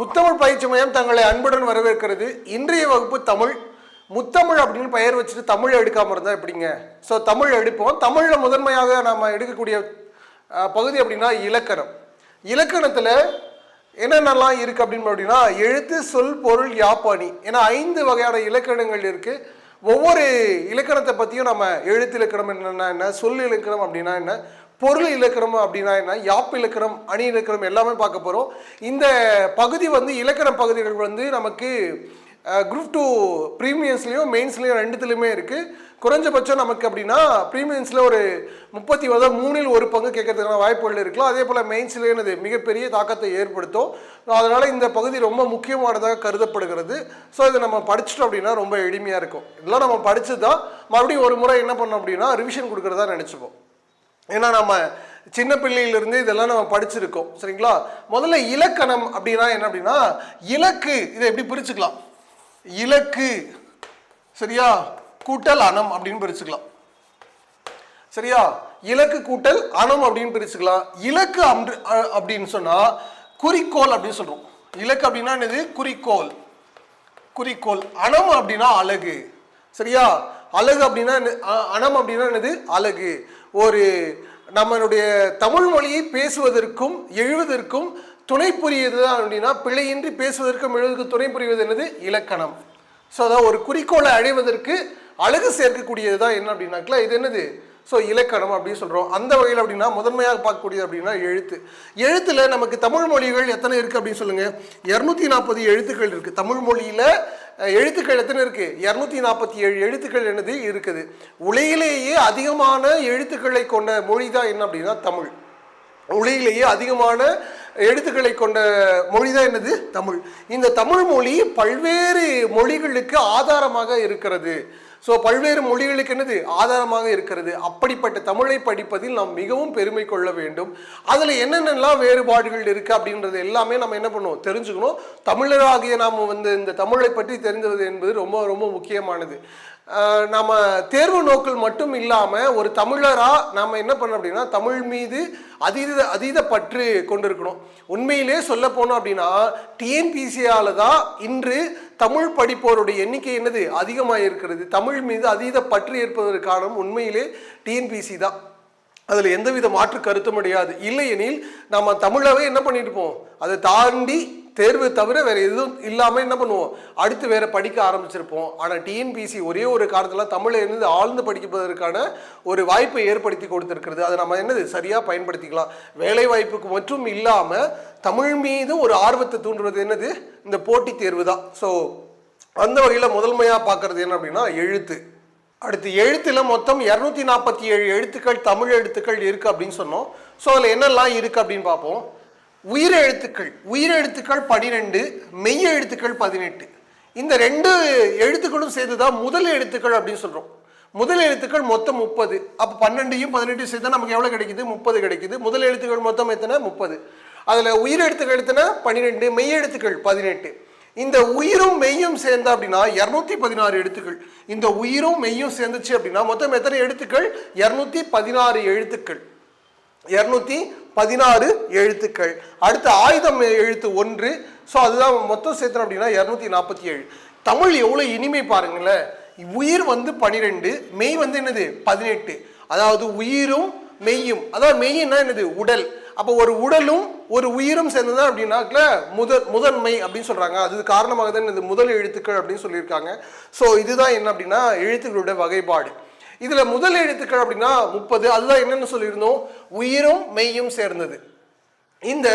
முத்தமிழ் பயிற்சி மையம் தங்களை அன்புடன் வரவேற்கிறது. இன்றைய வகுப்பு தமிழ். முத்தமிழ் அப்படின்னு பெயர் வச்சுட்டு தமிழ் எடுக்காமல் இருந்தால் எப்படிங்க? ஸோ தமிழ் எடுப்போம். தமிழில் முதன்மையாக நம்ம எடுக்கக்கூடிய பகுதி அப்படின்னா இலக்கணம். இலக்கணத்தில் என்னென்னலாம் இருக்குது அப்படின்னு அப்படின்னா எழுத்து சொல் பொருள் யாப்பாணி ஏன்னா ஐந்து வகையான இலக்கணங்கள் இருக்குது ஒவ்வொரு இலக்கணத்தை பற்றியும் நம்ம எழுத்து இலக்கணம் என்னென்ன என்ன சொல் இலக்கணம் அப்படின்னா என்ன? பொருள் இலக்கணம் அப்படின்னா என்ன? யாப்பு இலக்கணம் அணி இலக்கணம் எல்லாமே பார்க்க போகிறோம் இந்த பகுதி வந்து இலக்கணம் பகுதிகள் வந்து நமக்கு குரூப் டூ ப்ரீமியம்ஸ்லேயும் மெயின்ஸ்லேயும் ரெண்டுத்துலையுமே இருக்குது குறைஞ்சபட்சம் நமக்கு அப்படின்னா ப்ரீமியம்ஸில் ஒரு முப்பத்தி அதாவது மூணில் ஒரு பங்கு கேட்கறதுக்கான வாய்ப்புகள் இருக்கலாம். அதே போல் மெயின்ஸ்லேயும் அது மிகப்பெரிய தாக்கத்தை ஏற்படுத்தும். அதனால் இந்த பகுதி ரொம்ப முக்கியமானதாக கருதப்படுகிறது. ஸோ இதை நம்ம படிச்சிட்டோம் அப்படின்னா ரொம்ப எளிமையாக இருக்கும். இதெல்லாம் நம்ம படித்து தான் மறுபடியும் ஒரு முறை என்ன பண்ணோம் அப்படின்னா ரிவிஷன் கொடுக்குறதா நினச்சிப்போம். ஏன்னா நம்ம சின்ன பிள்ளையிலிருந்து இதெல்லாம் நம்ம படிச்சிருக்கோம். சரிங்களா? முதல்ல இலக்கணம் அப்படின்னா என்ன அப்படின்னா இலக்கு இதை எப்படி பிரிச்சுக்கலாம்? இலக்கு சரியா? கூட்டல் அணம் அப்படின்னு பிரிச்சுக்கலாம். சரியா? இலக்கு கூட்டல் அணம் அப்படின்னு பிரிச்சுக்கலாம். இலக்கு அம்ரு- அ- அப்படின்னு சொன்னா குறிக்கோள் அப்படின்னு சொல்றோம். இலக்கு அப்படின்னா என்னது? குறிக்கோள். குறிக்கோள். அணம் அப்படின்னா அழகு. சரியா? அழகு அப்படின்னா என்ன- அ- அணம் அப்படின்னா என்னது? அழகு. ஒரு நம்மளுடைய தமிழ் மொழியை பேசுவதற்கும் எழுவதற்கும் துணை புரியுது தான் அப்படின்னா பிழையின்றி பேசுவதற்கும் எழுவதற்கு துணை புரிவது என்னது? இலக்கணம். ஸோ அதாவது ஒரு குறிக்கோளை அடைவதற்கு அழகு சேர்க்கக்கூடியது தான் என்ன அப்படின்னாக்கல இது என்னது? ஸோ இலக்கணம் அப்படின்னு சொல்கிறோம் அந்த வகையில் அப்படின்னா முதன்மையாக பார்க்கக்கூடியது அப்படின்னா எழுத்து. எழுத்தில் நமக்கு தமிழ் மொழிகள் எத்தனை இருக்குது அப்படின்னு சொல்லுங்கள் இரநூத்தி நாற்பது எழுத்துக்கள் இருக்குது தமிழ் மொழியில் எழுத்துக்கள் எத்தனை இருக்குது இரநூத்தி நாற்பத்தி ஏழு எழுத்துக்கள் என்னது? இருக்குது. உலகிலேயே அதிகமான எழுத்துக்களை கொண்ட மொழி தான் என்ன அப்படின்னா தமிழ். உலகிலேயே அதிகமான எழுத்துக்களை கொண்ட மொழி தான் என்னது? தமிழ். இந்த தமிழ் மொழி பல்வேறு மொழிகளுக்கு ஆதாரமாக இருக்கிறது. ஸோ பல்வேறு மொழிகளுக்கு என்னது? ஆதாரமாக இருக்கிறது. அப்படிப்பட்ட தமிழை படிப்பதில் நாம் மிகவும் பெருமை கொள்ள வேண்டும். அதில் என்னென்னலாம் வேறுபாடுகள் இருக்குது அப்படின்றது எல்லாமே நம்ம என்ன பண்ணுவோம்? தெரிஞ்சுக்கணும். தமிழராகிய நாம் வந்து இந்த தமிழை பற்றி தெரிந்தது என்பது ரொம்ப ரொம்ப முக்கியமானது. நம்ம தேர்வு நோக்கில் மட்டும் இல்லாமல் ஒரு தமிழராக நம்ம என்ன பண்ணணும் அப்படின்னா தமிழ் மீது அதீத அதீத பற்று கொண்டிருக்கணும். உண்மையிலே சொல்ல போனோம் அப்படின்னா டிஎன்பிசியால் தான் இன்று தமிழ் படிப்போருடைய எண்ணிக்கை என்னது? அதிகமாக இருக்கிறது. தமிழ் மீது அதீத பற்று ஏற்பதற்கான உண்மையிலே டிஎன்பிசி தான். அதில் எந்தவித மாற்று கருத்தும் கிடையாது. இல்லையெனில் நம்ம தமிழாவே என்ன பண்ணியிருப்போம் அதை தாண்டி தேர்வு தவிர வேறு எதுவும் இல்லாமல் என்ன பண்ணுவோம்? அடுத்து வேறு படிக்க ஆரம்பிச்சிருப்போம். ஆனால் டிஎன்பிசி ஒரே ஒரு காரணத்தில் தமிழை இருந்து ஆழ்ந்து படிப்பதற்கான ஒரு வாய்ப்பை ஏற்படுத்தி கொடுத்துருக்கிறது. அதை நம்ம என்னது? சரியாக பயன்படுத்திக்கலாம். வேலை வாய்ப்புக்கு மட்டும் இல்லாமல் தமிழ் மீது ஒரு ஆர்வத்தை தூண்டுறது என்னது? இந்த போட்டித் தேர்வு தான். ஸோ அந்த வகையில் முதன்மையாக பார்க்குறது என்ன அப்படின்னா எழுத்து. அடுத்து எழுத்தில் மொத்தம் இரநூத்தி நாற்பத்தி ஏழு எழுத்துக்கள் தமிழ் எழுத்துக்கள் இருக்குது அப்படின்னு சொன்னோம். ஸோ அதில் என்னெல்லாம் இருக்குது அப்படின்னு பார்ப்போம். உயிர் எழுத்துக்கள் உயிர் எழுத்துக்கள் பனிரெண்டு மெய் எழுத்துக்கள் பதினெட்டு. இந்த ரெண்டு எழுத்துக்களும் சேர்த்து தான் முதல் எழுத்துக்கள் அப்படின்னு சொல்கிறோம் முதல் எழுத்துக்கள் மொத்தம் முப்பது. அப்போ பன்னெண்டையும் பதினெட்டையும் சேர்த்தா நமக்கு எவ்வளோ கிடைக்குது? முப்பது கிடைக்குது. முதல் எழுத்துக்கள் மொத்தம் எத்தனை? முப்பது. அதில் உயிர் எழுத்துக்கள் எத்தனை? பன்னிரெண்டு மெய் எழுத்துக்கள் பதினெட்டு. இந்த உயிரும் மெய்யும் சேர்ந்தா அப்படின்னா இரநூத்தி பதினாறு எழுத்துக்கள். இந்த உயிரும் மெய்யும் சேர்ந்துச்சு அப்படின்னா மொத்தம் எத்தனை எழுத்துக்கள்? இரநூத்தி பதினாறு எழுத்துக்கள். இரநூத்தி பதினாறு எழுத்துக்கள். அடுத்த ஆயுதம் எழுத்து ஒன்று. ஸோ அதுதான் மொத்தம் சேர்த்தோம் அப்படின்னா இரநூத்தி நாற்பத்தி ஏழு தமிழ் எவ்வளோ இனிமை பாருங்களேன். உயிர் வந்து பனிரெண்டு மெய் வந்து என்னது? பதினெட்டு. அதாவது உயிரும் மெய்யும். அதாவது மெய்யின்னா என்னது? உடல். அப்போ ஒரு உடலும் ஒரு உயிரும் சேர்ந்தது அப்படின்னாக்கல முதல் முதன்மை அப்படின்னு சொல்கிறாங்க அது காரணமாக தான் இது முதல் எழுத்துக்கள் அப்படின்னு சொல்லியிருக்காங்க. ஸோ இதுதான் என்ன அப்படின்னா? எழுத்துக்களுடைய வகைப்பாடு. இதுல முதல் எழுத்துக்கள் அப்படின்னா முப்பது. அதுதான் என்னன்னு சொல்லியிருந்தோம். உயிரும் மெய்யும் சேர்ந்தது. இந்த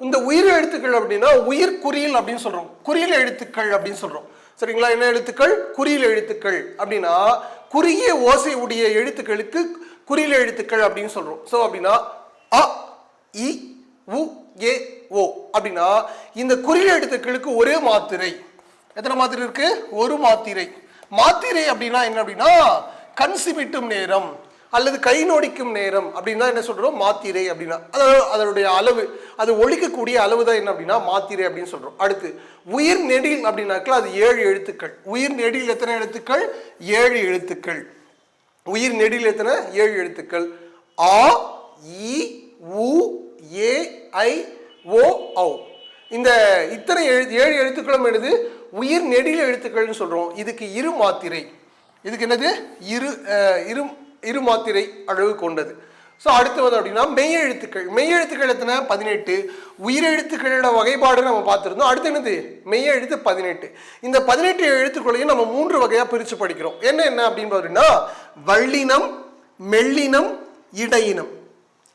இந்த உயிர் எழுத்துக்கள் அப்படின்னா உயிர் குறியில் அப்படின்னு சொல்றோம். குறியில் எழுத்துக்கள் அப்படின்னு சொல்றோம். சரிங்களா? என்ன எழுத்துக்கள்? குறியில் எழுத்துக்கள். அப்படின்னா குறுகிய ஓசை உடைய எழுத்துக்களுக்கு குறியில் எழுத்துக்கள் அப்படின்னு சொல்றோம். ஸோ அப்படின்னா அ இ உ ஏ ஓ. அப்படின்னா இந்த குறியில் எழுத்துக்களுக்கு ஒரே மாத்திரை. எத்தனை மாத்திரை இருக்கு? ஒரு மாத்திரை. மாத்திரை அப்படின்னா என்ன அப்படின்னா கண் சிமிட்டும் நேரம் அல்லது கை நோடிக்கும் நேரம் அப்படின்னா என்ன சொல்றோம்? மாத்திரை அப்படின்னா. அதாவது அதனுடைய அளவு அது ஒழிக்கக்கூடிய அளவு தான் என்ன அப்படின்னா? மாத்திரை அப்படின்னு சொல்றோம். அடுத்து உயிர் நெடில் அப்படின்னாக்கா அது ஏழு எழுத்துக்கள். உயிர் நெடில் எத்தனை எழுத்துக்கள்? ஏழு எழுத்துக்கள். உயிர் நெடில் எத்தனை? ஏழு எழுத்துக்கள். ஆ இ உ ஏ ஐ ஓ ஔ. இந்த இத்தனை எழு ஏழு எழுத்துக்களும் எழுது உயிர் நெடில் எழுத்துக்கள்னு சொல்றோம். இதுக்கு இரு மாத்திரை. இதுக்கு என்னது? இரு இரு இரு மாத்திரை அளவு கொண்டது. ஸோ அடுத்து வந்து அப்படின்னா மெய் எழுத்துக்கள் மெய் எழுத்துக்கள் எத்தனை? பதினெட்டு. உயிரெழுத்துக்களோட வகைப்பாடு நம்ம பார்த்துருந்தோம். அடுத்து என்னது? மெய் எழுத்து பதினெட்டு. இந்த பதினெட்டு எழுத்துக்களையும் நம்ம மூன்று வகையாக பிரித்து படிக்கிறோம். என்ன என்ன அப்படின்னு பார்த்தீங்கன்னா வள்ளினம் மெல்லினம் இடையினம்.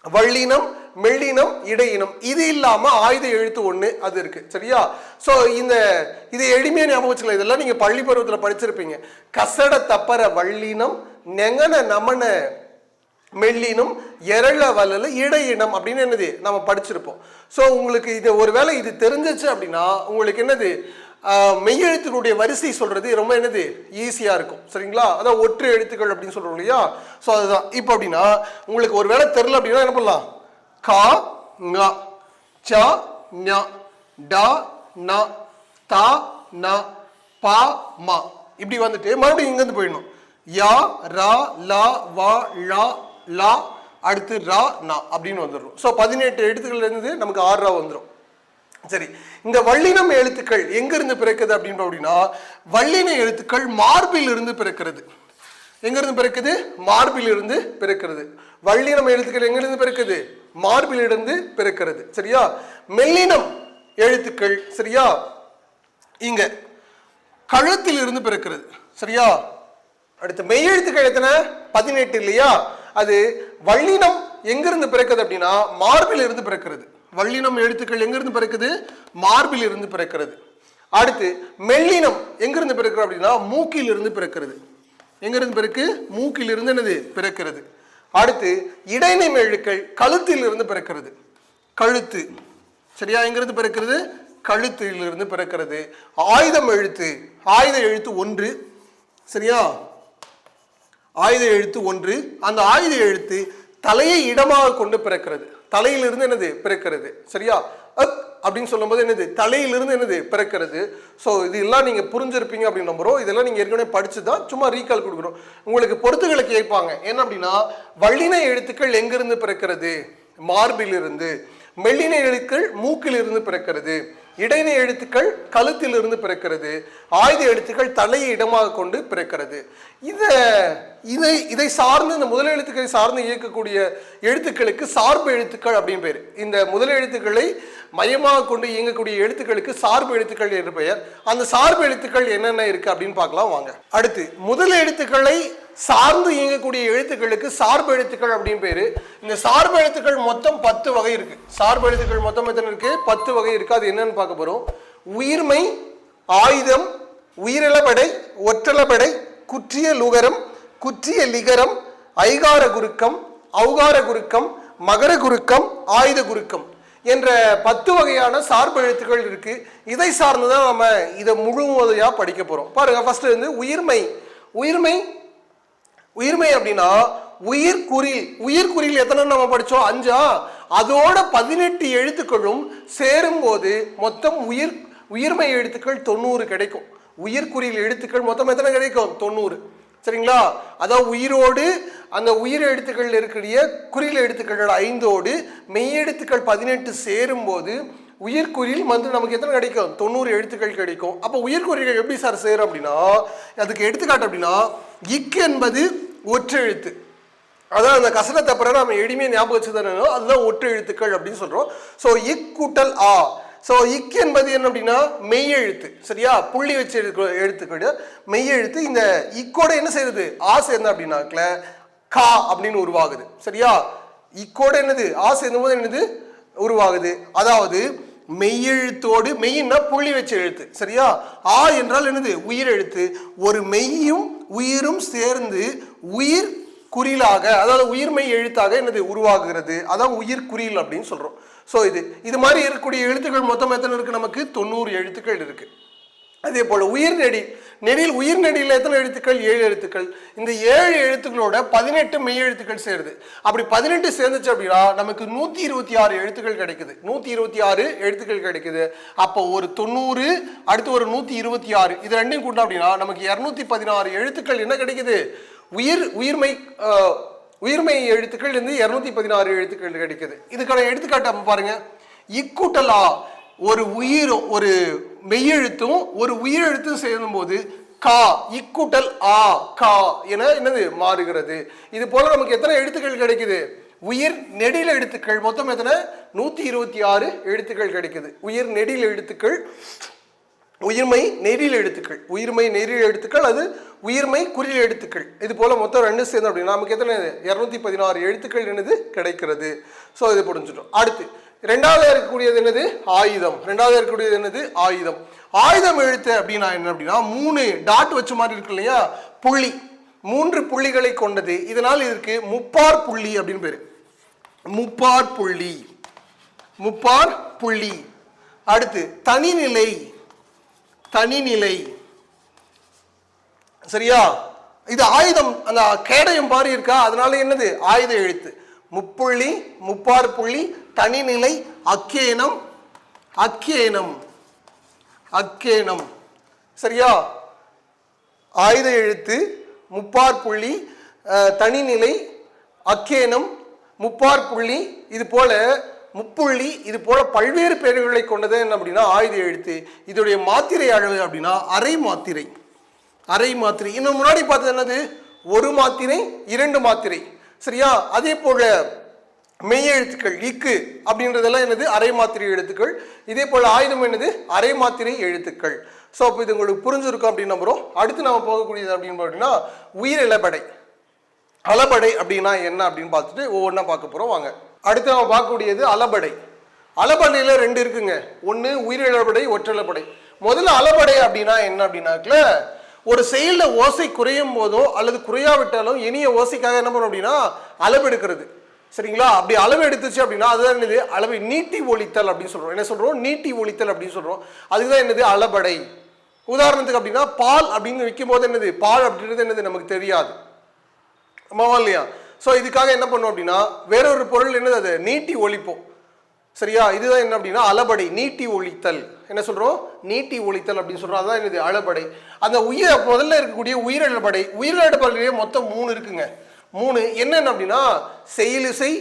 வள்ளினம் மெல்லினம் இடையினம். இது இல்லாம ஆயுத எழுத்து ஒண்ணு அது இருக்கு. சரியா? சோ இந்த இது எளிமையா ஞாபகம் வச்சுக்கலாம் இதெல்லாம் நீங்க பள்ளி பருவத்துல படிச்சிருப்பீங்க. கசட தப்பர வள்ளினம் நெங்கன நமன மெல்லினம் எரள வலல இடையினம் அப்படின்னு என்னது? நம்ம படிச்சிருப்போம். ஸோ உங்களுக்கு இது ஒருவேளை இது தெரிஞ்சிச்சு அப்படின்னா உங்களுக்கு என்னது? மெய்யெழுத்துக்களுடைய வரிசை சொல்றது ரொம்ப என்னது? ஈஸியா இருக்கும். சரிங்களா? அதான் ஒற்று எழுத்துக்கள் அப்படின்னு சொல்றோம் இல்லையா? ஸோ அதுதான். இப்போ அப்படின்னா உங்களுக்கு ஒருவேளை தெரில அப்படின்னா என்ன பண்ணலாம்? கா ங ச ஞ ட ந த ந ப மா இப்படி வந்துட்டு மறுபடியும் இங்கேருந்து போயிடணும். யா ரா லா வா லா லா அடுத்து ரா நா அப்படின்னு வந்துடும் ஸோ பதினெட்டு எழுத்துக்கள்லேருந்து நமக்கு ஆறு ரா வந்துடும் சரி இந்த வள்ளினம் எழுத்துக்கள் எங்கிருந்து பிறக்குது அப்படின்னு அப்படின்னா வள்ளின எழுத்துக்கள் மார்பில் இருந்து பிறக்கிறது. எங்கிருந்து பிறக்குது? மார்பில் இருந்து பிறக்கிறது. வள்ளினம் எழுத்துக்கள் எங்கிருந்து பிறக்குது? மார்பிலிருந்து பிறக்கிறது. சரியா? மெல்லினம் எழுத்துக்கள் சரியா? இங்க கழுத்தில் இருந்து பிறக்கிறது. சரியா? அடுத்து மெய்யெழுத்துக்கள் எத்தனை? பதினெட்டு இல்லையா? அது வள்ளினம் எங்கிருந்து பிறக்குது அப்படின்னா மார்பில் இருந்து பிறக்கிறது. வள்ளினம் எழுத்துக்கள் எங்கிருந்து பிறக்குது? மார்பில் இருந்து பிறக்கிறது. அடுத்து மெல்லினம் எங்கிருந்து பிறக்கிறது அப்படின்னா மூக்கில் இருந்து பிறக்கிறது. எங்கிருந்து பிறக்கு? மூக்கில் இருந்து என்னது? பிறக்கிறது. அடுத்து இடைநிலை மெழுக்கள் கழுத்தில் இருந்து பிறக்கிறது. கழுத்து. சரியா? எங்கிறது பிறக்கிறது? கழுத்தில் இருந்து பிறக்கிறது. ஆயுதம் எழுத்து. ஆயுத எழுத்து ஒன்று. சரியா? ஆயுத எழுத்து ஒன்று. அந்த ஆயுத எழுத்து தலையை இடமாக கொண்டு பிறக்கிறது. தலையிலிருந்து என்னது பிறக்கிறது? சரியா? அக் அப்படின்னு சொல்லும்போது என்னது? தலையிலிருந்து என்னது பிறக்கிறது? ஸோ இது எல்லாம் நீங்கள் புரிஞ்சிருப்பீங்க அப்படின்னு நம்புறோம். இதெல்லாம் நீங்கள் ஏற்கனவே படிச்சு தான் சும்மா ரீகால் கொடுக்குறோம் உங்களுக்கு பொறுத்துகளை கேட்பாங்க. என்ன அப்படின்னா வள்ளின எழுத்துக்கள் எங்கிருந்து பிறக்கிறது? மார்பிலிருந்து. மெல்லின எழுத்துக்கள் மூக்கிலிருந்து பிறக்கிறது. இடைநிலை எழுத்துக்கள் கழுத்தில் இருந்து பிறக்கிறது. ஆயுத எழுத்துக்கள் தலையை இடமாக கொண்டு பிறக்கிறது. இதை இதை இதை சார்ந்து இந்த முதல் எழுத்துக்களை சார்ந்து இயக்கக்கூடிய எழுத்துக்களுக்கு சார்பு எழுத்துக்கள் அப்படின்னு பேர். இந்த முதல் எழுத்துக்களை மையமாக கொண்டு இயங்கக்கூடிய எழுத்துக்களுக்கு சார்பு எழுத்துக்கள் என்று பெயர். அந்த சார்பு எழுத்துக்கள் என்னென்ன இருக்கு அப்படின்னு பார்க்கலாம் வாங்க. அடுத்து முதல் எழுத்துக்களை சார்ந்து இயங்கக்கூடிய எழுத்துக்களுக்கு சார்பு எழுத்துக்கள் அப்படின்னு பேரு. இந்த சார்பு எழுத்துக்கள் மொத்தம் பத்து வகை இருக்கு. சார்பு எழுத்துக்கள் மொத்தம் எத்தனை இருக்கு? பத்து வகை இருக்கு. அது என்னன்னு பார்க்க போறோம். உயிர்மை ஆயுதம் உயிரிழப்படை ஒற்றளப்படை குற்றிய லுகரம் குற்றிய லிகரம் ஐகார குருக்கம் அவுகார குருக்கம் மகர குருக்கம் ஆயுத குருக்கம் என்ற பத்து வகையான சார்பு எழுத்துக்கள் இருக்கு. இதை சார்ந்து தான் நம்ம இதை முழுவதையாக படிக்க போகிறோம் பாருங்க ஃபர்ஸ்ட் வந்து உயிர்மை. உயிர்மை உயிர்மை அப்படின்னா உயிர் குறில் உயிர் எத்தனை நம்ம படித்தோம் அஞ்சா? அதோட பதினெட்டு எழுத்துக்களும் சேரும்போது மொத்தம் உயிர் உயிர்மை எழுத்துக்கள் தொண்ணூறு கிடைக்கும். உயிர் எழுத்துக்கள் மொத்தம் எத்தனை கிடைக்கும்? தொண்ணூறு. சரிங்களா? அதாவது உயிரோடு அந்த உயிர் எழுத்துக்கள் இருக்கக்கூடிய குறியில் எழுத்துக்களோட ஐந்தோடு மெய் எழுத்துக்கள் பதினெட்டு சேரும்போது உயிர்குறியில் வந்து நமக்கு எத்தனை கிடைக்கும்? தொண்ணூறு எழுத்துக்கள் கிடைக்கும். அப்போ உயிர்குறிகள் எப்படி சார் சேரும் அப்படின்னா அதுக்கு எடுத்துக்காட்டு அப்படின்னா இக் என்பது ஒற்றெழுத்து. அதான் அந்த கசனத்தை அப்புறம் நம்ம எளிமையாக ஞாபகம் வச்சுதானோ அதுதான் ஒற்று எழுத்துக்கள் அப்படின்னு சொல்றோம். ஸோ இக் கூட்டல் ஆ. ஸோ இக் என்பது என்ன அப்படின்னா மெய்யெழுத்து. சரியா? புள்ளி வச்சு எழுத்து எழுத்துக்கள். மெய்யெழுத்து இந்த இக்கோட என்ன செய்யுது? ஆ சேர்ந்த அப்படின்னாக்கல கா அப்படின்னு உருவாகுது. சரியா? இக்கோட என்னது? ஆ சேர்ந்தும் போது என்னது? உருவாகுது. அதாவது மெய்யெழுத்தோடு மெய்யின்னா புள்ளி வச்ச எழுத்து. சரியா? ஆ என்றால் என்னது? உயிர் எழுத்து ஒரு மெய்யும் உயிரும் சேர்ந்து உயிர் குறிலாக அதாவது உயிர்மெய் எழுத்தாக என்னது? உருவாகுகிறது அதான் உயிர் குறில் அப்படின்னு சொல்கிறோம் ஸோ இது இது மாதிரி இருக்கக்கூடிய எழுத்துக்கள் மொத்தம் எத்தனை இருக்குது நமக்கு? தொண்ணூறு எழுத்துக்கள் இருக்குது அதே போல் உயிர் நெடி நெடில் உயிர் நெடியில் எத்தனை எழுத்துக்கள்? ஏழு எழுத்துக்கள். இந்த ஏழு எழுத்துக்களோட பதினெட்டு மெய் எழுத்துக்கள் சேருது. அப்படி பதினெட்டு சேர்ந்துச்சு அப்படின்னா நமக்கு நூற்றி இருபத்தி ஆறு எழுத்துக்கள் கிடைக்குது. நூற்றி இருபத்தி ஆறு எழுத்துக்கள் கிடைக்குது. அப்போ ஒரு தொண்ணூறு அடுத்து ஒரு நூற்றி இருபத்தி ஆறு. இது ரெண்டையும் கூட்டம் அப்படின்னா நமக்கு இரநூத்தி பதினாறு எழுத்துக்கள் என்ன கிடைக்குது? உயிர் உயிர்மை உயிர்மை எழுத்துக்கள் இருந்து இரநூத்தி பதினாறு எழுத்துக்கள் கிடைக்குது. இதுக்கான எடுத்துக்காட்டு அப்ப பாருங்க. இக்கூட்டலா ஒரு உயிரும் ஒரு மெய்யெழுத்தும் ஒரு உயிரெழுத்தும் சேரும்போது கா இக்கூட்டல் ஆ கா என என்னது மாறுகிறது. இது போல நமக்கு எத்தனை எழுத்துக்கள் கிடைக்குது? உயிர் நெடில் எழுத்துக்கள். மொத்தம் எத்தனை? நூத்தி இருபத்தி ஆறு எழுத்துக்கள் கிடைக்குது. உயிர் நெடில் எழுத்துக்கள் உயிர்மை நெறில் எழுத்துக்கள். உயிர்மை நெறில் எழுத்துக்கள் அது உயிர்மை குறில் எழுத்துக்கள். இது போல மொத்தம் ரெண்டு சேர்ந்து அப்படின்னா நமக்கு எத்தனை? இரநூத்தி பதினாறு எழுத்துக்கள் என்னது கிடைக்கிறது. ஸோ இது புரிஞ்சிடும் அடுத்து ரெண்டாவது இருக்கக்கூடியது என்னது? ஆயுதம். ரெண்டாவது இருக்கக்கூடியது என்னது? ஆயுதம். ஆயுதம் எழுத்து அப்படின்னா என்ன அப்படின்னா மூணு டாட் வச்ச மாதிரி இருக்கு இல்லையா? புள்ளி. மூன்று புள்ளிகளை கொண்டது. இதனால் இதற்கு முப்பார் புள்ளி அப்படின்னு பேரு. முப்பார் புள்ளி. முப்பார் புள்ளி. அடுத்து தனிநிலை. தனிநிலை. சரியா? இது ஆயுதம் அந்த கேடயம் பாரி இருக்கா? அதனால என்னது? ஆயுத எழுத்து. முப்புள்ளி முப்பார் புள்ளி தனிநிலை அக்கேனம் அக்கேனம் அக்கேனம். சரியா? ஆயுத எழுத்து முப்பார் புள்ளி தனிநிலை அக்கேனம் முப்பார் புள்ளி இது போல முப்புள்ளி இது போல பல்வேறு பெயர்களை கொண்டது என்ன அப்படின்னா ஆயுத எழுத்து. இதோடைய மாத்திரை அளவு அப்படின்னா அரை மாத்திரை. அரை மாத்திரை. இன்னும் முன்னாடி பார்த்தது என்னது? ஒரு மாத்திரை இரண்டு மாத்திரை. சரியா? அதே போல மெய் எழுத்துக்கள் இக்கு அப்படின்றதெல்லாம் என்னது? அரை மாத்திரை எழுத்துக்கள். இதே போல ஆயுதம் என்னது? அரை மாத்திரை எழுத்துக்கள். ஸோ அப்போ இது உங்களுக்கு புரிஞ்சிருக்கும் அப்படின்னு நம்புறோம். அடுத்து நம்ம போகக்கூடியது அப்படின்னு பார்த்தீங்கன்னா உயிர் இலபடை அலபடை அப்படின்னா என்ன அப்படின்னு பார்த்துட்டு ஒவ்வொன்றா பார்க்க போகிறோம் வாங்க. அடுத்து நம்ம பார்க்கக்கூடியது அலபடை அலபடையில் ரெண்டு இருக்குங்க. ஒன்று உயிரிழப்படை ஒற்றலப்படை முதல்ல அலபடை அப்படின்னா என்ன அப்படின்னாக்கல ஒரு செயலில் ஓசை குறையும் போதோ அல்லது குறையாவிட்டாலும் இனிய ஓசைக்காக என்ன பண்ணணும் அப்படின்னா அளவு எடுக்கிறது. சரிங்களா? அப்படி அளவு எடுத்துச்சு அப்படின்னா அதுதான் என்னது? அளவை நீட்டி ஒழித்தல் அப்படின்னு சொல்கிறோம் என்ன சொல்கிறோம் நீட்டி ஒழித்தல் அப்படின்னு சொல்கிறோம் அதுதான் என்னது? அளபடை. உதாரணத்துக்கு அப்படின்னா பால் அப்படின்னு விற்கும் போது என்னது? பால் அப்படின்றது என்னது? நமக்கு தெரியாது. ஆமாவா இல்லையா? ஸோ இதுக்காக என்ன பண்ணோம் அப்படின்னா வேறொரு பொருள் என்னது அது? நீட்டி ஒழிப்போம். சரியா? இதுதான் என்ன அப்படின்னா அளபடை நீட்டி ஒழித்தல். என்ன சொல்கிறோம் நீட்டி ஒழித்தல் அப்படின்னு சொல்கிறோம் அதுதான் என்னது? அளபடை. அந்த உயிர் முதல்ல இருக்கக்கூடிய உயிரிழபடை உயிரிழப்படையே மொத்தம் மூணு இருக்குங்க. மூணு என்னென்ன அப்படின்னா செயலிசை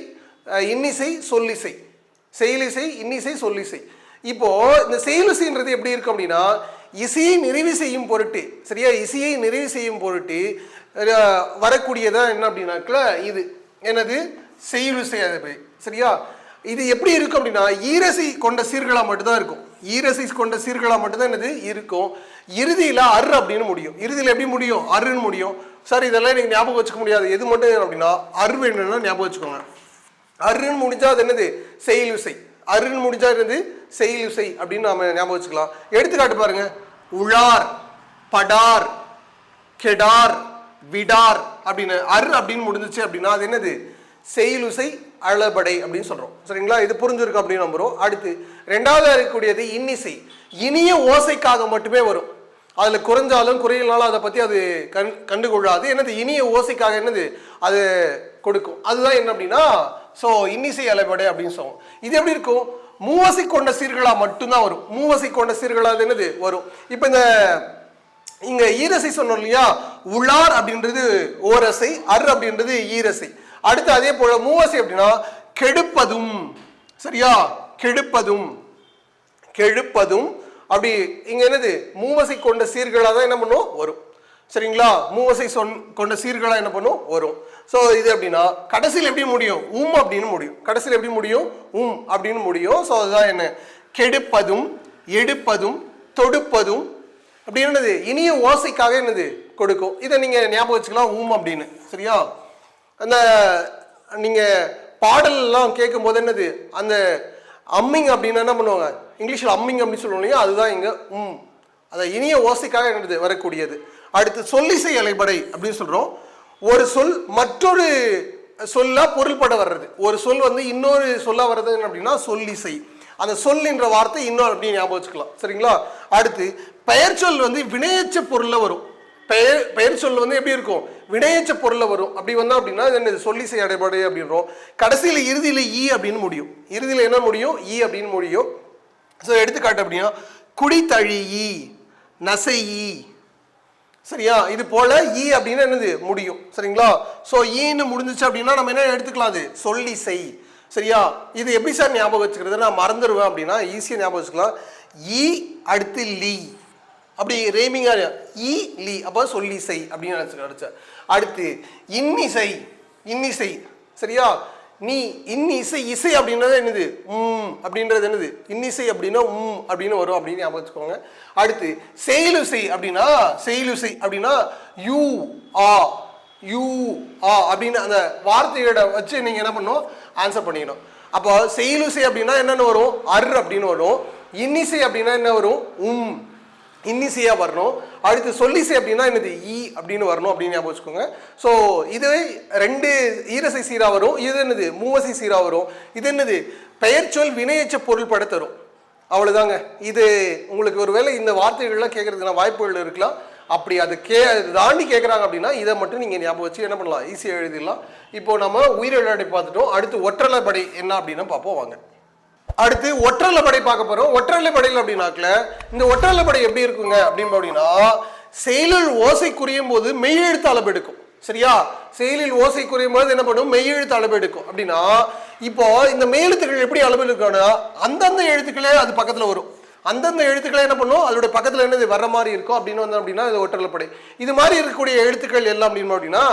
இன்னிசை சொல்லிசை. செயலிசை இன்னிசை சொல்லிசை. இப்போ இந்த செயலிசைன்றது எப்படி இருக்கும் அப்படின்னா இசையை நிறைவு செய்யும் பொருட்டு சரியா? இசையை நிறைவு செய்யும் பொருட்டு வரக்கூடியதான் என்ன அப்படின்னாக்கல இது. எனது செயலிசை அது. சரியா? இது எப்படி இருக்கும் அப்படின்னா ஈரசை கொண்ட சீர்களா மட்டும்தான் இருக்கும். ஈரசை கொண்ட சீர்களா மட்டும்தான் என்னது? இருக்கும். இறுதியில் அர் அப்படின்னு முடியும். இறுதியில் எப்படி முடியும்? அருன்னு முடியும். சார் இதெல்லாம் எனக்கு ஞாபகம் வச்சுக்க முடியாது. எது மட்டும் அப்படின்னா அரு வேணும்னா ஞாபகம் வச்சுக்கோங்க. அருன்னு முடிஞ்சால் அது என்னது? செயல் விசை அருன்னு முடிஞ்சால் என்னது? செயல் விசை அப்படின்னு நாம் ஞாபகம் வச்சுக்கலாம். எடுத்துக்காட்டு பாருங்க. உழார் படார் கெடார் விடார் அப்படின்னு. அர் அப்படின்னு முடிஞ்சுச்சு அப்படின்னா அது என்னது? செயலுசை அளபடை அப்படின்னு சொல்றோம். சரிங்களா? இது புரிஞ்சிருக்கு அப்படின்னு நம்புறோம். அடுத்து ரெண்டாவது இருக்கக்கூடியது இன்னிசை. இனிய ஓசைக்காக மட்டுமே வரும். அதில் குறைஞ்சாலும் குறையினாலும் அதை பற்றி அது கண் கண்டுகொள்ளாது. என்னது? இனிய ஓசைக்காக என்னது? அது கொடுக்கும். அதுதான் என்ன அப்படின்னா ஸோ இன்னிசை அளபடை அப்படின்னு சொல்லுவோம். இது எப்படி இருக்கும்? மூவசை கொண்ட சீர்களா மட்டும்தான் வரும். மூவசை கொண்ட சீர்களா அது என்னது? வரும். இப்போ இந்த இங்கே ஈரசை சொன்னோம் இல்லையா? உளார் அப்படின்றது ஓரசை அர் அப்படின்றது ஈரசை. அடுத்து அதே போல மூவசை அப்படின்னா கெடுப்பதும். சரியா? கெடுப்பதும். கெடுப்பதும். அப்படி இங்க என்னது? மூவசை கொண்ட சீர்களாக தான் என்ன பண்ணும்? வரும். சரிங்களா? மூவசை சொன் கொண்ட சீர்களா என்ன பண்ணும்? வரும். ஸோ இது அப்படின்னா கடைசியில் எப்படி முடியும்? உம் அப்படின்னு முடியும். கடைசியில் எப்படி முடியும்? உம் அப்படின்னு முடியும். ஸோ அதுதான் என்ன? கெடுப்பதும் எடுப்பதும் தொடுப்பதும். அப்படி என்னது? இனிய ஓசைக்காக என்னது? கொடுக்கும். இதை நீங்கள் ஞாபகம் வச்சுக்கலாம். ஊம் அப்படின்னு. சரியா? அந்த நீங்கள் பாடல்லாம் கேட்கும் போது என்னது? அந்த அம்மிங் அப்படின்னா என்ன பண்ணுவாங்க? இங்கிலீஷில் அம்மிங் அப்படின்னு சொல்லுவோம் இல்லையா? அதுதான் இங்கே உம். அதை இனிய ஓசைக்காக என்னது? வரக்கூடியது. அடுத்து சொல்லிசை அலைபடை அப்படின்னு சொல்கிறோம் ஒரு சொல் மற்றொரு சொல்லா பொருள்பட வர்றது. ஒரு சொல் வந்து இன்னொரு சொல்ல வர்றது என்ன அப்படின்னா சொல்லிசை. அந்த சொல் என்ற வார்த்தை இன்னொரு அப்படி ஞாபகம் வச்சுக்கலாம். சரிங்களா? அடுத்து பெயர் சொல் வந்து வினையச்ச பொருளில் வரும். பெயர் பெயர் சொல் வந்து எப்படி இருக்கும்? வினையச்ச பொருளை வரும். அப்படி வந்தா அப்படின்னா என்ன என்னது? சொல்லிசை அடைபாடு அப்படின்றோம். கடைசியில் இறுதியில் ஈ அப்படின்னு முடியும். இறுதியில் என்ன முடியும்? ஈ அப்படின்னு முடியும். ஸோ எடுத்துக்காட்டு அப்படின்னா குடித்தழி ஈ நசை ஈ சரியா? இது போல ஈ அப்படின்னு என்னது? முடியும். சரிங்களா? ஸோ ஈன்னு முடிஞ்சுச்சு அப்படின்னா நம்ம என்ன எடுத்துக்கலாம் அது? சொல்லிசை சரியா? இது எப்படி சார் ஞாபகம் வச்சுக்கிறது? நான் மறந்துடுவேன் அப்படின்னா ஈஸியாக ஞாபகம் வச்சுக்கலாம். ஈ அடுத்து லீ. அப்படி ரேமிங்காக ஈ லீ. அப்போ சொல்லிசை அப்படின்னு நினச்சி நினச்சேன். அடுத்து இன்னிசை இன்னிசை. சரியா? நீ இன்னிசை இசை அப்படின்றது என்னது? உம் அப்படின்றது என்னது? இன்னிசை அப்படின்னா உம் அப்படின்னு வரும் அப்படின்னு ஞாபகம் வச்சுக்கோங்க. அடுத்து செயலுசை அப்படின்னா செயலுசை அப்படின்னா யூ ஆ யூ ஆ அப்படின்னு அந்த வார்த்தையோட வச்சு நீங்கள் என்ன பண்ணணும்? ஆன்சர் பண்ணிக்கணும். அப்போ செயலுசை அப்படின்னா என்னென்ன வரும்? அர் அப்படின்னு வரும். இன்னிசை அப்படின்னா என்ன வரும்? உம். இன்னிசியாக வரணும். அடுத்து சொல்லிசை அப்படின்னா என்னது? ஈ அப்படின்னு வரணும் அப்படின்னு ஞாபகம் வச்சுக்கோங்க. ஸோ இது ரெண்டு ஈரசை சீரா வரும். இது என்னது? மூவசை சீரா வரும். இது என்னது? பெயர் சொல் வினையச்ச பொருள் பட தரும். அவ்வளோதாங்க இது உங்களுக்கு ஒருவேளை இந்த வார்த்தைகள்லாம் கேட்கறதுக்கான வாய்ப்புகள் இருக்கலாம். அப்படி அது கே தாண்டி கேட்குறாங்க அப்படின்னா இதை மட்டும் நீங்கள் ஞாபகம் வச்சு என்ன பண்ணலாம்? ஈஸியாக எழுதிடலாம். இப்போ நம்ம உயிரிழப்பை பார்த்துட்டோம். அடுத்து ஒற்றலைப்படை என்ன அப்படின்னு பார்ப்போம். வாங்க. அடுத்து ஒற்றலைப்படை பார்க்க போறோம். ஒற்றலைப்படையில் அப்படின்னாக்கல இந்த ஒற்றலைப்படை எப்படி இருக்குங்க அப்படின்னு அப்படின்னா செயலில் ஓசை குறையும் போது மெய்யெழுத்து அளவு எடுக்கும். சரியா? செயலில் ஓசை குறையும் போது என்ன பண்ணும்? மெய்யெழுத்து அளவு எடுக்கும். அப்படின்னா இப்போ இந்த மெய்யெழுத்துக்கள் எப்படி அளவு இருக்குன்னா அந்தந்த எழுத்துக்களே அது பக்கத்துல வரும். அந்தந்த எழுத்துக்களை என்ன பண்ணும்? அதோட பக்கத்துல என்னது வர்ற மாதிரி இருக்கும் அப்படின்னு வந்து அப்படின்னா இது ஒற்றலைப்படை இது மாதிரி இருக்கக்கூடிய எழுத்துக்கள் எல்லாம் அப்படின்னு அப்படின்னா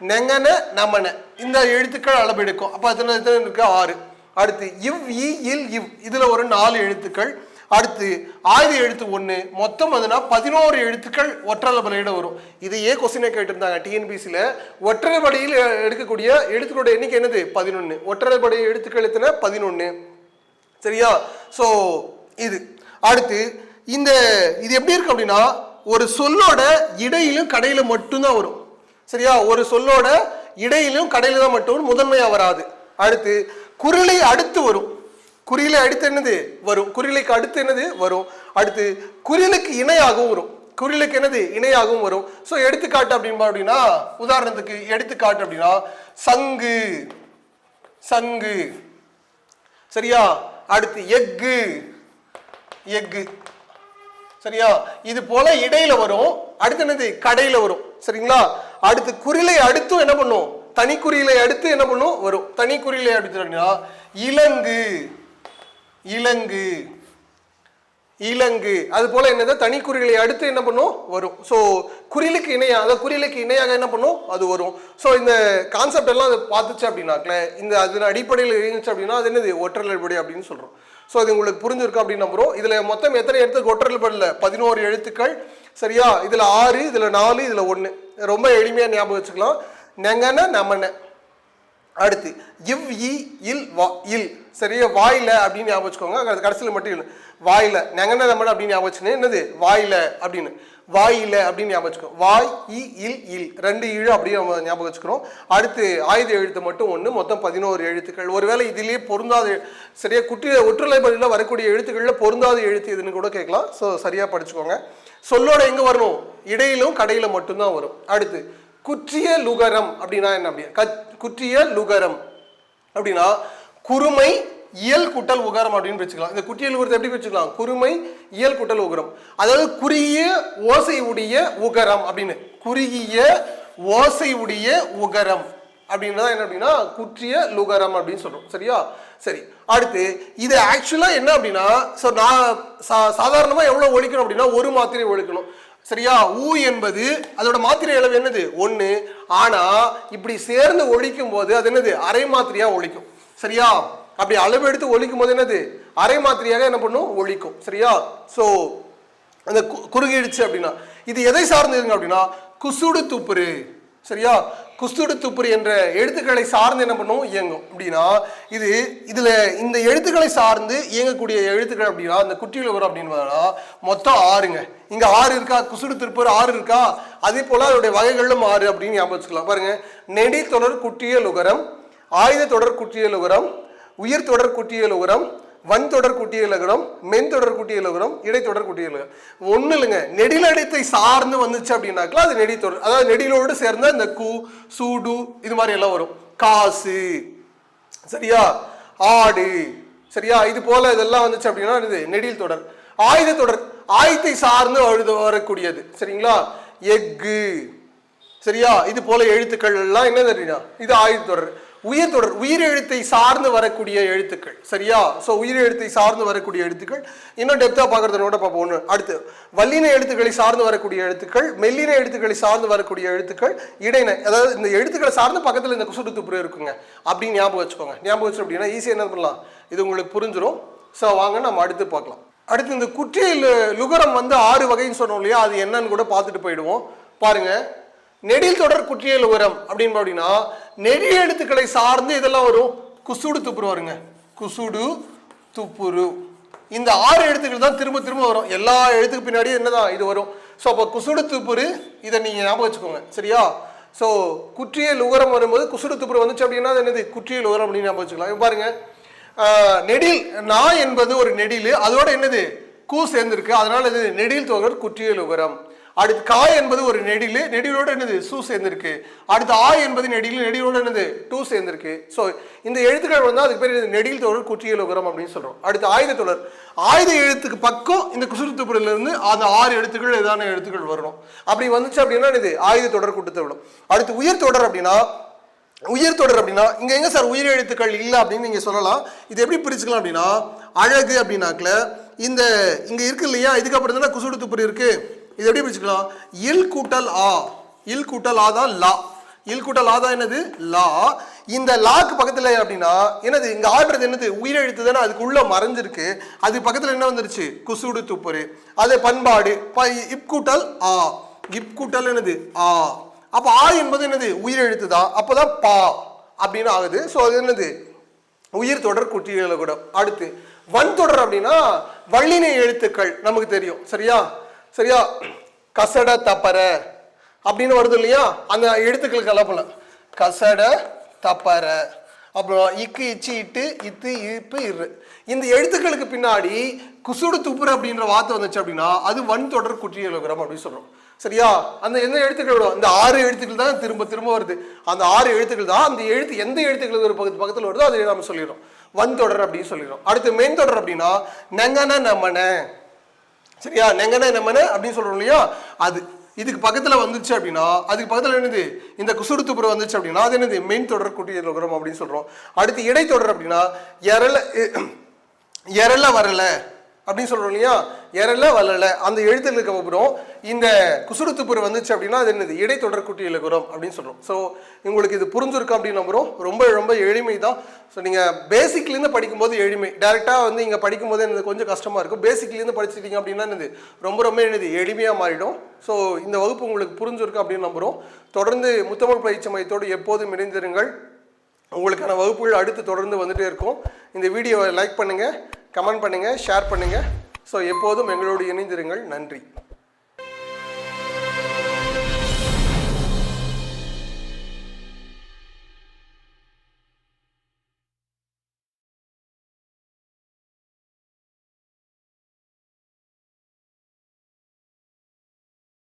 நெங்கன நமன. இந்த எழுத்துக்கள் அளவு எடுக்கும். அப்போ எத்தனை இருக்கு? ஆறு. அடுத்து இவ் இ இல் இவ். இதில் ஒரு நாலு எழுத்துக்கள். அடுத்து ஆயுத எழுத்து ஒன்று மொத்தம் அதுனா பதினோரு எழுத்துக்கள் ஒற்றலைப்படையிட வரும். இதையே கொஸ்டினை கேட்டிருந்தாங்க டிஎன்பிசியில் படையில் எடுக்கக்கூடிய எழுத்துக்களோட எண்ணிக்கை என்னது? பதினொன்று ஒற்றை ஒற்றலைப்படை எழுத்துக்கள் எத்தனை? பதினொன்று சரியா? ஸோ இது. அடுத்து இந்த இது எப்படி இருக்கு அப்படின்னா ஒரு சொல்லோட இடையிலும் கடையில் மட்டும்தான் வரும். சரியா? ஒரு சொல்லோட இடையிலும் கடையில் தான் மட்டும் முதன்மையாக வராது. அடுத்து குரலை அடுத்து வரும். குறியிலை அடுத்து என்னது? வரும். குறிலைக்கு அடுத்து என்னது? வரும். அடுத்து குறிலுக்கு இணையாகவும் வரும். குறிலுக்கு என்னது? இணையாகவும் வரும். ஸோ எடுத்துக்காட்டு அப்படின்பா அப்படின்னா உதாரணத்துக்கு எடுத்துக்காட்டு அப்படின்னா சங்கு. சங்கு. சரியா? அடுத்து எக்கு எக்கு சரியா? இது போல இடையில வரும். அடுத்து என்னது? கடையில வரும். சரிங்களா? அடுத்து குறிலை அடுத்தும் என்ன பண்ணும்? தனிக்குறியில அடுத்து என்ன பண்ணும்? வரும். தனி அடுத்து அப்படின்னா இலங்கு. இலங்கு. இலங்கு. அது போல என்னது? தனிக்குறிகளை அடுத்து என்ன பண்ணும்? வரும். ஸோ குறிலுக்கு இணையாக அதாவது குறிலுக்கு இணையாக என்ன பண்ணும்? அது வரும். ஸோ இந்த கான்செப்ட் எல்லாம் அதை பார்த்துச்சு அப்படின்னாக்கல இந்த அதன் அடிப்படையில் இருந்துச்சு அப்படின்னா அது என்னது? ஒற்றல் அடிப்படை அப்படின்னு சொல்கிறோம் ஸோ அது உங்களுக்கு புரிஞ்சிருக்கும் அப்படின்னு நம்புறோம். இதில் மொத்தம் எத்தனை எழுத்துக்கு ஒற்றல் படல பதினோரு எழுத்துக்கள். சரியா? இதில் ஆறு இதில் நாலு இதில் ஒன்று ரொம்ப எளிமையாக ஞாபகம் வச்சுக்கலாம். நெங்கன நமன. அடுத்து இவ் இ இல் வா இல். சரியா? வாயில அப்படின்னு ஞாபகம் வச்சுக்கோங்க. அது கடைசியில் மட்டும் இல்லை வாயில நெங்கன நம்மள அப்படின்னு ஞாபகம் வச்சுன்னு என்னது? வாயில அப்படின்னு. வாயில அப்படின்னு ஞாபகம் வச்சுக்கோ. வாய் இ இல் இல். ரெண்டு இழு அப்படின்னு நம்ம ஞாபகம் வச்சுக்கிறோம். அடுத்து ஆயுத எழுத்து மட்டும் ஒன்று மொத்தம் பதினோரு எழுத்துக்கள். ஒருவேளை இதிலேயே பொருந்தாத சரியா? குட்டி ஒற்றுலை பதிலில் வரக்கூடிய எழுத்துக்களில் பொருந்தாத எழுத்து இதுன்னு கூட கேட்கலாம். ஸோ சரியாக படிச்சுக்கோங்க. சொல்லோட எங்கே வரணும்? இடையிலும் கடையில் மட்டும்தான் வரும். அடுத்து குற்றிய லுகரம் அப்படின்னா என்ன அப்படி? கத்- குற்றிய லுகரம் அப்படின்னா குறுமை இயல் குட்டல் உகரம் அப்படின்னு வச்சுக்கலாம். இந்த குற்றிய லுகரத்தை எப்படி வச்சுக்கலாம்? குறுமை இயல் குட்டல் உகரம். அதாவது குறுகிய ஓசை உடைய உகரம் அப்படின்னு. குறுகிய ஓசை உடைய உகரம் அப்படின்னா என்ன அப்படின்னா? குற்றிய லுகரம் அப்படின்னு சொல்றோம். சரியா? சரி. அடுத்து இது ஆக்சுவலா என்ன அப்படின்னா ஸோ நான் சா- சாதாரணமா எவ்வளவு ஒழிக்கணும் அப்படின்னா ஒரு மாத்திரை ஒழிக்கணும். சரியா? ஊ என்பது அதோட மாத்திரை அளவு என்னது? ஒன்று ஆனால் இப்படி சேர்ந்து ஒழிக்கும் போது அது என்னது? அரை மாத்திரையாக ஒழிக்கும். சரியா? அப்படி அளவு எடுத்து ஒழிக்கும் போது என்னது? அரை மாத்திரையாக என்ன பண்ணும்? ஒழிக்கும். சரியா? ஸோ அந்த கு- குறுகிடுச்சு அப்படின்னா இது எதை சார்ந்ததுங்க அப்படின்னா குசுடு துப்புரு. சரியா? குஸ்துடு துப்புரி என்ற எழுத்துக்களை சார்ந்து என்ன பண்ணும்? இயங்கும். அப்படின்னா இது இதில் இந்த எழுத்துக்களை சார்ந்து இயங்கக்கூடிய எழுத்துக்கள் அப்படின்னா இந்த குட்டியில் வரும் அப்படின்னு மொத்தம் ஆறுங்க. இங்கே ஆறு இருக்கா? குசுடு திருப்பூர் ஆறு இருக்கா? அதே போல் அதோடைய வகைகளிலும் ஆறு அப்படின்னு ஞாபகம் வச்சுக்கலாம். பாருங்க. நெடி தொடர் குற்றியல் உகரம் ஆயுத தொடர் குற்றியல் உகரம் உயிர் தொடர் குற்றியல் உகரம் வன் தொடர் குட்டியல் உகரம் மென் தொடர் குட்டியல் உகரம் இடைத்தொடர் குட்டியல் உகரம் ஒன்றும் இல்லைங்க. நெடிலடத்தை சார்ந்து வந்துச்சு அப்படின்னாக்கா அது நெடித்தொடர் அதாவது நெடிலோடு சேர்ந்த இந்த கு சூடு இது மாதிரி எல்லாம் வரும். காசு. சரியா? ஆடு. சரியா? இது போல இதெல்லாம் வந்துச்சு அப்படின்னா இது நெடில் தொடர். ஆயுத தொடர். ஆயுதத்தை சார்ந்து எழுத வரக்கூடியது. சரிங்களா? எஃகு. சரியா? இது போல எழுத்துக்கள் எல்லாம் என்ன தெரியுமா? இது ஆயுத தொடர். உயிர் தொடர் உயிர் எழுத்தை சார்ந்து வரக்கூடிய எழுத்துக்கள். சரியா? ஸோ உயிர் எழுத்தை சார்ந்து வரக்கூடிய எழுத்துக்கள். இன்னும் டெப்த்தாக பார்க்கறதோட பார்ப்போம். ஒன்று அடுத்து வல்லின எழுத்துக்களை சார்ந்து வரக்கூடிய எழுத்துக்கள் மெல்லின எழுத்துக்களை சார்ந்து வரக்கூடிய எழுத்துக்கள் இடையின அதாவது இந்த எழுத்துக்களை சார்ந்து பக்கத்தில் இந்த குசுடு துப்புரு இருக்குங்க. அப்படின்னு ஞாபகம் வச்சுக்கோங்க. ஞாபகம் வச்சு அப்படின்னா ஈஸியாக என்ன பண்ணலாம்? இது உங்களுக்கு புரிஞ்சிடும் ஸோ வாங்க நம்ம அடுத்து பார்க்கலாம். அடுத்து இந்த குற்றியல் லுகரம் வந்து ஆறு வகைன்னு சொன்னோம் இல்லையா? அது என்னன்னு கூட பார்த்துட்டு போயிடுவோம். பாருங்கள் நெடில் தொடர் குற்றியல் உரம் அப்படின்னு அப்படின்னா நெடில் எழுத்துக்களை சார்ந்து இதெல்லாம் வரும் குசுடு துப்புரு வருங்க. குசுடு துப்புரு. இந்த ஆறு எழுத்துக்கள் தான் திரும்ப திரும்ப வரும். எல்லா எழுத்துக்கு பின்னாடியும் என்னதான் இது வரும். ஸோ அப்போ குசுடு துப்புரு இதை நீங்கள் ஞாபகம் வச்சுக்கோங்க. சரியா? ஸோ குற்றியல் உகரம் வரும்போது குசுடு துப்புரு வந்துச்சு அப்படின்னா அது என்னது? குற்றியல் உகரம் அப்படின்னு ஞாபகம் வச்சுக்கலாம். பாருங்க. நெடில் நா என்பது ஒரு நெடில் அதோட என்னது? கூ சேர்ந்திருக்கு. அதனால இது நெடில் தொகர் குற்றியல் உகரம் அடுத்து கா என்பது ஒரு நெடில் நெடிலோடு என்னது? சூ சேர்ந்திருக்கு. அடுத்து ஆ என்பது நெடில் நெடிலோடு என்னது? டூ சேர்ந்திருக்கு. ஸோ இந்த எழுத்துக்கள் வந்து அதுக்கு பேர் நெடில் தொடர் குற்றியல் உகரம் அப்படின்னு சொல்கிறோம் அடுத்து ஆயுத தொடர். ஆயுத எழுத்துக்கு பக்கம் இந்த குசுறுத்துப்புறிலிருந்து அந்த ஆறு எழுத்துக்கள் ஏதான எழுத்துக்கள் வரணும். அப்படி வந்துச்சு அப்படின்னா இது ஆயுத தொடர் கூட்டத்தை விடும். அடுத்து உயிர் தொடர் அப்படின்னா உயிர் தொடர் அப்படின்னா இங்க எங்க சார் உயிர் எழுத்துக்கள் இல்லை அப்படின்னு நீங்க சொல்லலாம். இது எப்படி பிரிச்சுக்கலாம் அப்படின்னா அழகு அப்படின்னாக்கல இந்த இங்க இருக்கு இல்லையா? இதுக்கப்புறம் தானே குசுடு துப்புரி இருக்கு? இது எப்படி பிரிச்சுக்கலாம்? இல் கூட்டல் ஆ. இல் கூட்டல் ஆ தான் லா. இல் கூட்டல் ஆ தான் என்னது? லா. இந்த லாக்கு பக்கத்தில் அப்படின்னா என்னது இங்கே ஆடுறது என்னது? உயிரெழுத்து தானே அதுக்குள்ள மறைஞ்சிருக்கு. அது பக்கத்தில் என்ன வந்துருச்சு? குசுடு துப்புரு. அது பண்பாடு. ப இப் கூட்டல் ஆ. இப் கூட்டல் என்னது? ஆ. அப்போ ஆ என்பது என்னது? உயிரெழுத்து தான். அப்போ தான் பா அப்படின்னு ஆகுது. ஸோ அது என்னது? உயிர் தொடர் குட்டிகளை கூட. அடுத்து வன் தொடர் அப்படின்னா வள்ளினை எழுத்துக்கள் நமக்கு தெரியும். சரியா? சரியா? கசட தப்பற. அப்படின்னு வருது இல்லையா? அந்த எழுத்துக்கள் கலப்பலாம் கசட தப்பற. அப்புறம் இக்கு இச்சு இட்டு இத்து இப்பு இரு. இந்த எழுத்துக்களுக்கு பின்னாடி குசுடு துப்புரு அப்படின்ற வார்த்தை வந்துச்சு அப்படின்னா அது வன் தொடர் குற்றியலுகரம் அப்படின்னு சொல்கிறோம் சரியா? அந்த எந்த எழுத்துக்கள் வரும்? அந்த ஆறு எழுத்துக்கள் தான் திரும்ப திரும்ப வருது. அந்த ஆறு எழுத்துக்கள் தான் அந்த எழுத்து எந்த எழுத்துக்கள் ஒரு பக்கத்து பக்கத்தில் வருதோ அதை நம்ம சொல்லிடுறோம். வன் தொடர் அப்படின்னு சொல்லிடுறோம். அடுத்து மென் தொடர் அப்படின்னா நெங்கன நம்மன சரியா? நெங்கன நம்மன அப்படின்னு சொல்றோம் இல்லையா? அது இதுக்கு பக்கத்துல வந்துச்சு அப்படின்னா அதுக்கு பக்கத்துல என்னது? இந்த குசுறுத்துப்புறம் வந்துச்சு அப்படின்னா அது என்னது? மெயின் தொடர் குட்டியல் உகரம் அப்படின்னு சொல்றோம். அடுத்து இடைத்தொடர் அப்படின்னா எரல எரல வரல அப்படின்னு சொல்றோம் இல்லையா? எரல வரல. அந்த எழுத்துக்களுக்கு அப்புறம் இந்த குசுடு வந்துச்சு அப்படின்னா அது என்னது? இடைத்தொடர் குட்டியல் உகரம் அப்படின்னு சொல்கிறோம் ஸோ உங்களுக்கு இது புரிஞ்சிருக்கும் அப்படின்னு நம்புகிறோம் ரொம்ப ரொம்ப எளிமை தான் ஸோ நீங்கள் பேசிக்லேருந்து படிக்கும்போது எளிமை. டேரெக்டாக வந்து இங்கே படிக்கும்போது எனக்கு கொஞ்சம் கஷ்டமாக இருக்கும். பேசிக்லேருந்து படிச்சிட்டீங்க அப்படின்னா என்னது? ரொம்ப ரொம்ப என்னது? எளிமையாக மாறிடும். ஸோ இந்த வகுப்பு உங்களுக்கு புரிஞ்சிருக்கும் அப்படின்னு நம்புகிறோம் தொடர்ந்து முத்தமிழ் பயிற்சி மையத்தோடு எப்போதும் இணைந்திருங்கள். உங்களுக்கான வகுப்புகள் அடுத்து தொடர்ந்து வந்துகிட்டே இருக்கும். இந்த வீடியோவை லைக் பண்ணுங்கள் கமெண்ட் பண்ணுங்கள் ஷேர் பண்ணுங்கள் ஸோ எப்போதும் எங்களோடு இணைந்திருங்கள். நன்றி.